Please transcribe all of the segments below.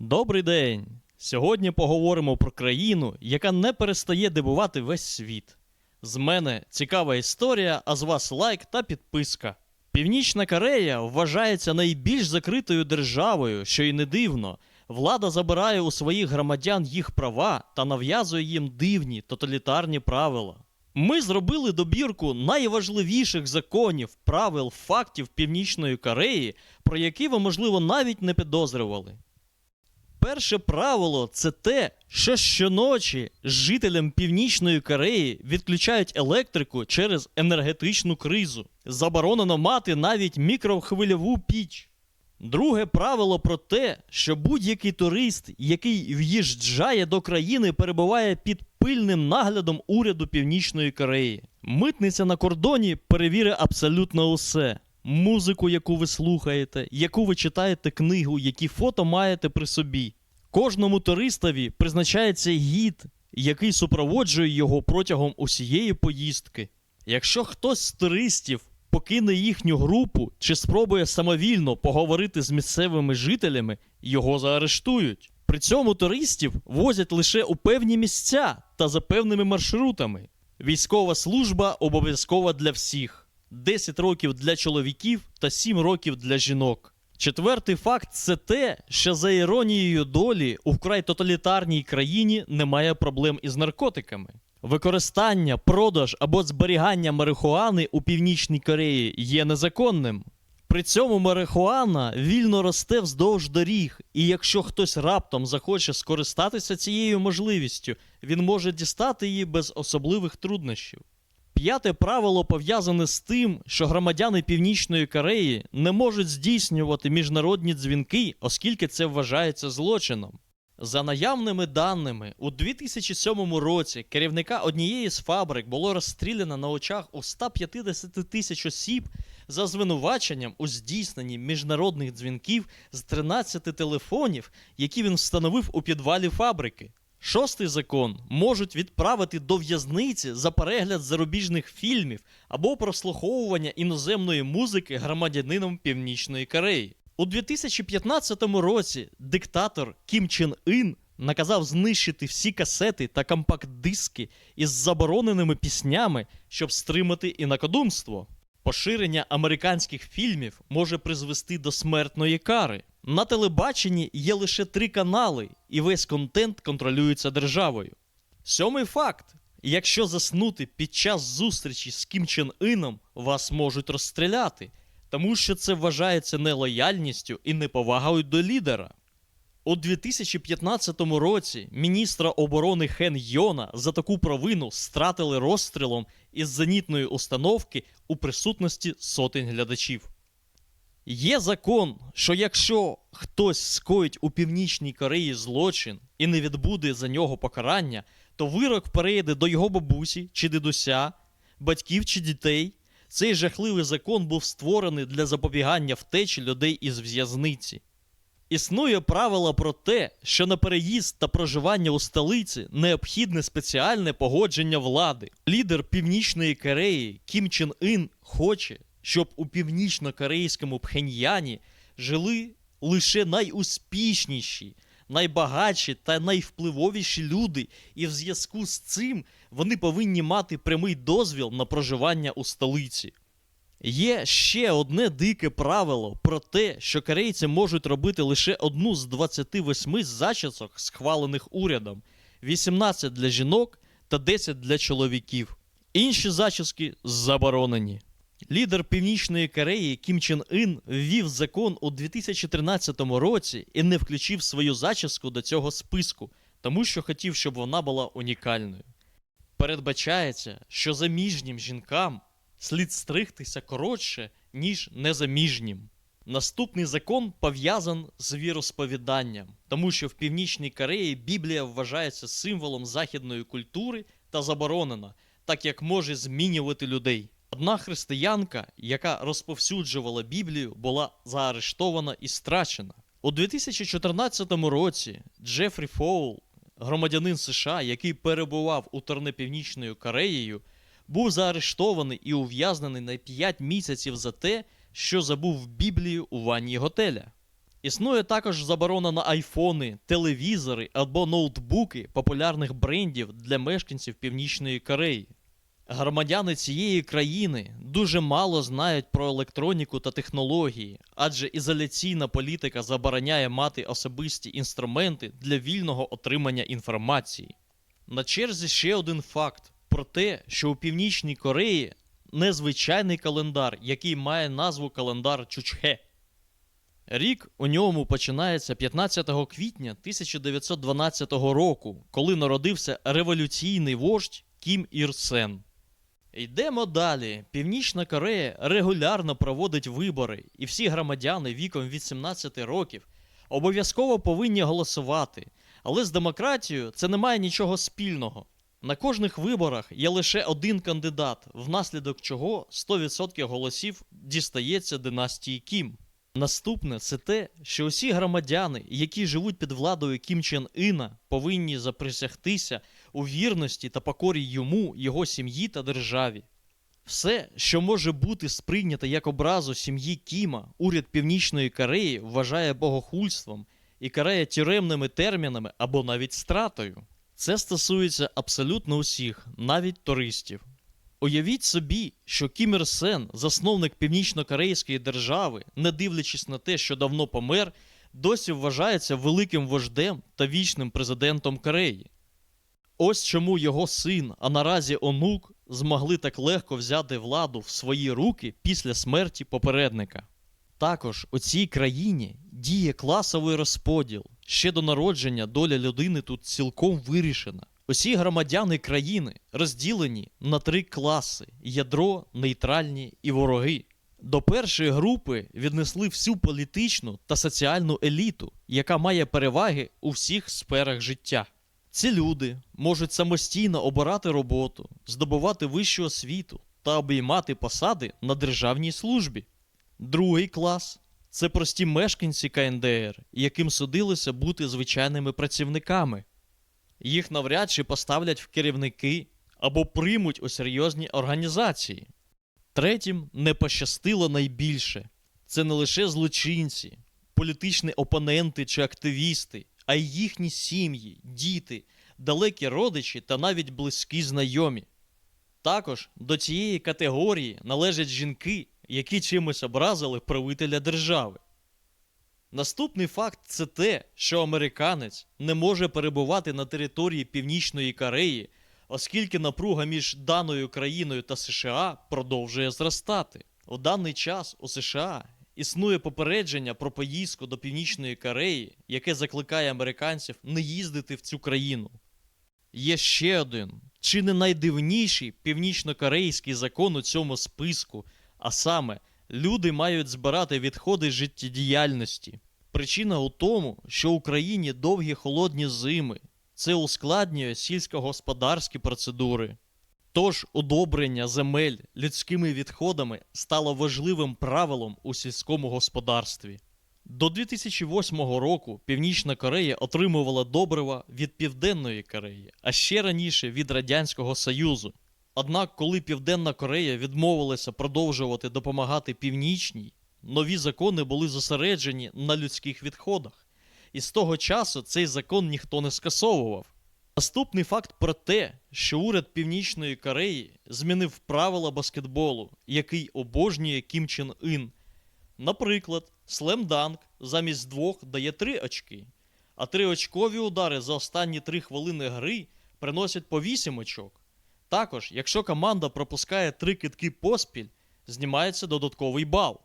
Добрий день! Сьогодні поговоримо про країну, яка не перестає дивувати весь світ. З мене цікава історія, а з вас лайк та підписка. Північна Корея вважається найбільш закритою державою, що й не дивно. Влада забирає у своїх громадян їх права та нав'язує їм дивні тоталітарні правила. Ми зробили добірку найважливіших законів, правил, фактів Північної Кореї, про які ви, можливо, навіть не підозрювали. Перше правило це те, що щоночі жителям Північної Кореї відключають електрику через енергетичну кризу. Заборонено мати навіть мікрохвильову піч. Друге правило про те, що будь-який турист, який в'їжджає до країни, перебуває під пильним наглядом уряду Північної Кореї. Митниця на кордоні перевірить абсолютно усе. Музику, яку ви слухаєте, яку ви читаєте книгу, які фото маєте при собі. Кожному туристові призначається гід, який супроводжує його протягом усієї поїздки. Якщо хтось з туристів покине їхню групу чи спробує самовільно поговорити з місцевими жителями, його заарештують. При цьому туристів возять лише у певні місця та за певними маршрутами. Військова служба обов'язкова для всіх: 10 років для чоловіків та 7 років для жінок. Четвертий факт це те, що за іронією долі у вкрай тоталітарній країні немає проблем із наркотиками. Використання, продаж або зберігання марихуани у Північній Кореї є незаконним. При цьому марихуана вільно росте вздовж доріг, і якщо хтось раптом захоче скористатися цією можливістю, він може дістати її без особливих труднощів. П'яте правило пов'язане з тим, що громадяни Північної Кореї не можуть здійснювати міжнародні дзвінки, оскільки це вважається злочином. За наявними даними, у 2007 році керівника однієї з фабрик було розстріляно на очах у 150 тисяч осіб за звинуваченням у здійсненні міжнародних дзвінків з 13 телефонів, які він встановив у підвалі фабрики. Шостий закон можуть відправити до в'язниці за перегляд зарубіжних фільмів або прослуховування іноземної музики громадянином Північної Кореї. У 2015 році диктатор Кім Чен Ін наказав знищити всі касети та компакт-диски із забороненими піснями, щоб стримати інакодумство. Поширення американських фільмів може призвести до смертної кари. На телебаченні є лише три канали, і весь контент контролюється державою. Сьомий факт: якщо заснути під час зустрічі з Кім Чен Іном, вас можуть розстріляти, тому що це вважається нелояльністю і неповагою до лідера. У 2015 році міністра оборони Хен Йона за таку провину стратили розстрілом із зенітної установки у присутності сотень глядачів. Є закон, що якщо хтось скоїть у Північній Кореї злочин і не відбуде за нього покарання, то вирок перейде до його бабусі чи дідуся, батьків чи дітей. Цей жахливий закон був створений для запобігання втечі людей із в'язниці. Існує правило про те, що на переїзд та проживання у столиці необхідне спеціальне погодження влади. Лідер Північної Кореї Кім Чен Ін хоче, щоб у північно-корейському Пхеньяні жили лише найуспішніші, найбагатші та найвпливовіші люди, і в зв'язку з цим вони повинні мати прямий дозвіл на проживання у столиці. Є ще одне дике правило про те, що корейці можуть робити лише одну з 28 зачісок, схвалених урядом, 18 для жінок та 10 для чоловіків. Інші зачіски заборонені. Лідер Північної Кореї Кім Чен Ін ввів закон у 2013 році і не включив свою зачіску до цього списку, тому що хотів, щоб вона була унікальною. Передбачається, що заміжнім жінкам слід стригтися коротше, ніж незаміжнім. Наступний закон пов'язан з віросповіданням, тому що в Північній Кореї Біблія вважається символом західної культури та заборонена, так як може змінювати людей. Одна християнка, яка розповсюджувала Біблію, була заарештована і страчена. У 2014 році Джефрі Фоул, громадянин США, який перебував у Терне Північною Кореєю, був заарештований і ув'язнений на 5 місяців за те, що забув Біблію у ванні готеля. Існує також заборона на айфони, телевізори або ноутбуки популярних брендів для мешканців Північної Кореї. Громадяни цієї країни дуже мало знають про електроніку та технології, адже ізоляційна політика забороняє мати особисті інструменти для вільного отримання інформації. На черзі ще один факт про те, що у Північній Кореї незвичайний календар, який має назву календар Чучхе. Рік у ньому починається 15 квітня 1912 року, коли народився революційний вождь Кім Ір Сен. Йдемо далі. Північна Корея регулярно проводить вибори, і всі громадяни віком від 17 років обов'язково повинні голосувати. Але з демократією це не має нічого спільного. На кожних виборах є лише один кандидат, внаслідок чого 100% голосів дістається династії Кім. Наступне це те, що усі громадяни, які живуть під владою Кім Чен Іна, повинні заприсягтися у вірності та покорі йому, його сім'ї та державі. Все, що може бути сприйнято як образу сім'ї Кіма, уряд Північної Кореї вважає богохульством і карає тюремними термінами або навіть стратою. Це стосується абсолютно усіх, навіть туристів. Уявіть собі, що Кім Ір Сен, засновник північно-корейської держави, не дивлячись на те, що давно помер, досі вважається великим вождем та вічним президентом Кореї. Ось чому його син, а наразі онук, змогли так легко взяти владу в свої руки після смерті попередника. Також у цій країні діє класовий розподіл. Ще до народження доля людини тут цілком вирішена. Усі громадяни країни розділені на три класи: ядро, нейтральні і вороги. До першої групи віднесли всю політичну та соціальну еліту, яка має переваги у всіх сферах життя. Ці люди можуть самостійно обирати роботу, здобувати вищу освіту та обіймати посади на державній службі. Другий клас це прості мешканці КНДР, яким судилося бути звичайними працівниками. Їх навряд чи поставлять в керівники або приймуть у серйозні організації. Третім не пощастило найбільше це не лише злочинці, політичні опоненти чи активісти, а й їхні сім'ї, діти, далекі родичі та навіть близькі знайомі. Також до цієї категорії належать жінки, які чимось образили правителя держави. Наступний факт це те, що американець не може перебувати на території Північної Кореї, оскільки напруга між даною країною та США продовжує зростати. У даний час у США існує попередження про поїздку до Північної Кореї, яке закликає американців не їздити в цю країну. Є ще один, чи не найдивніший північнокорейський закон у цьому списку, а саме люди мають збирати відходи життєдіяльності. Причина у тому, що в Україні довгі холодні зими. Це ускладнює сільськогосподарські процедури. Тож удобрення земель людськими відходами стало важливим правилом у сільському господарстві. До 2008 року Північна Корея отримувала добрива від Південної Кореї, а ще раніше від Радянського Союзу. Однак, коли Південна Корея відмовилася продовжувати допомагати Північній, нові закони були зосереджені на людських відходах. І з того часу цей закон ніхто не скасовував. Наступний факт про те, що уряд Північної Кореї змінив правила баскетболу, який обожнює Кім Чен Ін. Наприклад, слемданк замість двох дає три очки, а триочкові удари за останні три хвилини гри приносять по 8 очок. Також, якщо команда пропускає три китки поспіль, знімається додатковий бал.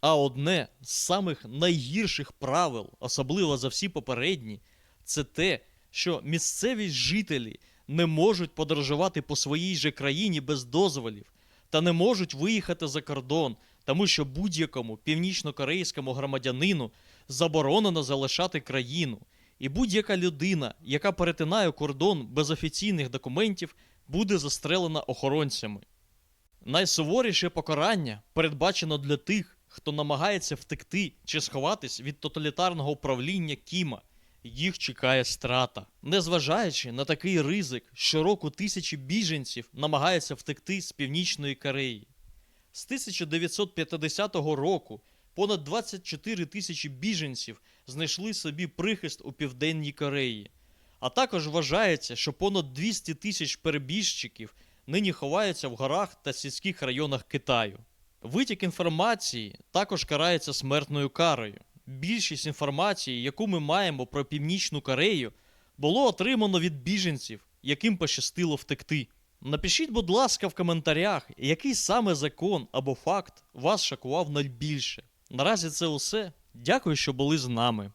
А одне з самих найгірших правил, особливо за всі попередні, це те, що місцеві жителі не можуть подорожувати по своїй же країні без дозволів та не можуть виїхати за кордон, тому що будь-якому північно-корейському громадянину заборонено залишати країну, і будь-яка людина, яка перетинає кордон без офіційних документів, буде застрелена охоронцями. Найсуворіше покарання передбачено для тих, хто намагається втекти чи сховатись від тоталітарного управління Кіма. Їх чекає страта. Незважаючи на такий ризик, щороку тисячі біженців намагаються втекти з Північної Кореї. З 1950 року понад 24 тисячі біженців знайшли собі прихист у Південній Кореї. А також вважається, що понад 200 тисяч перебіжчиків нині ховаються в горах та сільських районах Китаю. Витік інформації також карається смертною карою. Більшість інформації, яку ми маємо про Північну Корею, було отримано від біженців, яким пощастило втекти. Напишіть, будь ласка, в коментарях, який саме закон або факт вас шокував найбільше. Наразі це усе. Дякую, що були з нами.